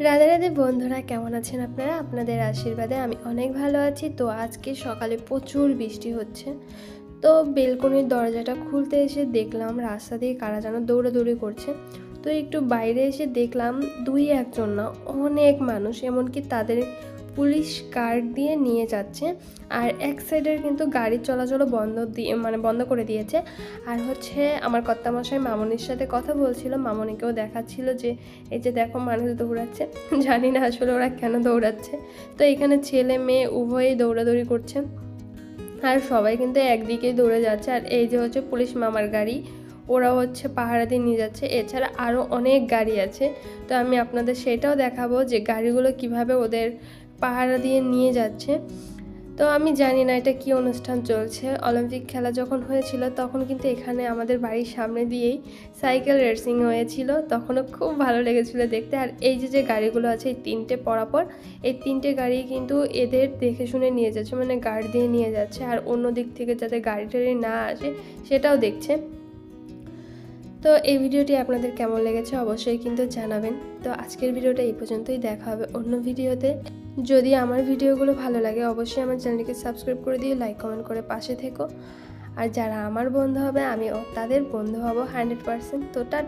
রাধে রাধে বন্ধুরা, কেমন আছেন আপনারা? আপনাদের আশীর্বাদে আমি অনেক ভালো আছি। তো আজকে সকালে প্রচুর বৃষ্টি হচ্ছে। তো বেলকনির দরজাটা খুলতে এসে দেখলাম রাস্তা দিয়ে কারা যেন দৌড়াদৌড়ি করছে। তো একটু বাইরে এসে দেখলাম দুই একজন না, অনেক মানুষ। এমনকি তাদের পুলিশ কার্ড দিয়ে নিয়ে যাচ্ছে আর এক সাইডের কিন্তু গাড়ির চলাচলও বন্ধ দিয়ে মানে বন্ধ করে দিয়েছে। আর হচ্ছে আমার কর্তামশাই মামনির সাথে কথা বলছিল, মামনিকেও দেখাচ্ছিল যে, এই যে দেখো মানুষ দৌড়াচ্ছে। জানি না আসলে ওরা কেন দৌড়াচ্ছে। তো এখানে ছেলে মেয়ে উভয়েই দৌড়াদৌড়ি করছে। আর সবাই কিন্তু একদিকেই দৌড়ে যাচ্ছে। আর এই যে হচ্ছে পুলিশ মামার গাড়ি ওরা হচ্ছে পাহারা দিয়ে নিয়ে যাচ্ছে। এছাড়া আরও অনেক গাড়ি আছে। তো আমি আপনাদের সেটাও দেখাবো যে গাড়িগুলো কীভাবে ওদের পাহারা দিয়ে নিয়ে যাচ্ছে। তো আমি জানি না এটা কি অনুষ্ঠান চলছে। অলিম্পিক খেলা যখন হয়েছিল, তখন কিন্তু এখানে আমাদের বাড়ির সামনে দিয়েই সাইকেল রেসিং হয়েছিল। তখনও খুব ভালো লেগেছিল দেখতে। আর এই যে যে গাড়িগুলো আছে, এই তিনটে পরাপর, এই তিনটে গাড়ি কিন্তু এদের দেখে শুনে নিয়ে যাচ্ছে মানে গার্ড দিয়ে নিয়ে যাচ্ছে। আর অন্য দিক থেকে যাতে গাড়ি টাড়ি না আসে, সেটাও দেখছে। তো এই ভিডিওটি আপনাদের কেমন লেগেছে অবশ্যই কিন্তু জানাবেন। তো আজকের ভিডিওটা এই পর্যন্তই, দেখা হবে অন্য ভিডিওতে। যদি আমার ভিডিওগুলো ভালো লাগে, অবশ্যই আমার চ্যানেলটিকে সাবস্ক্রাইব করে দিয়ে লাইক, কমেন্ট করে পাশে থেকো। আর যারা আমার বন্ধু হবে আমি তাদের বন্ধু হব হান্ড্রেড পারসেন্ট। তো টাটা।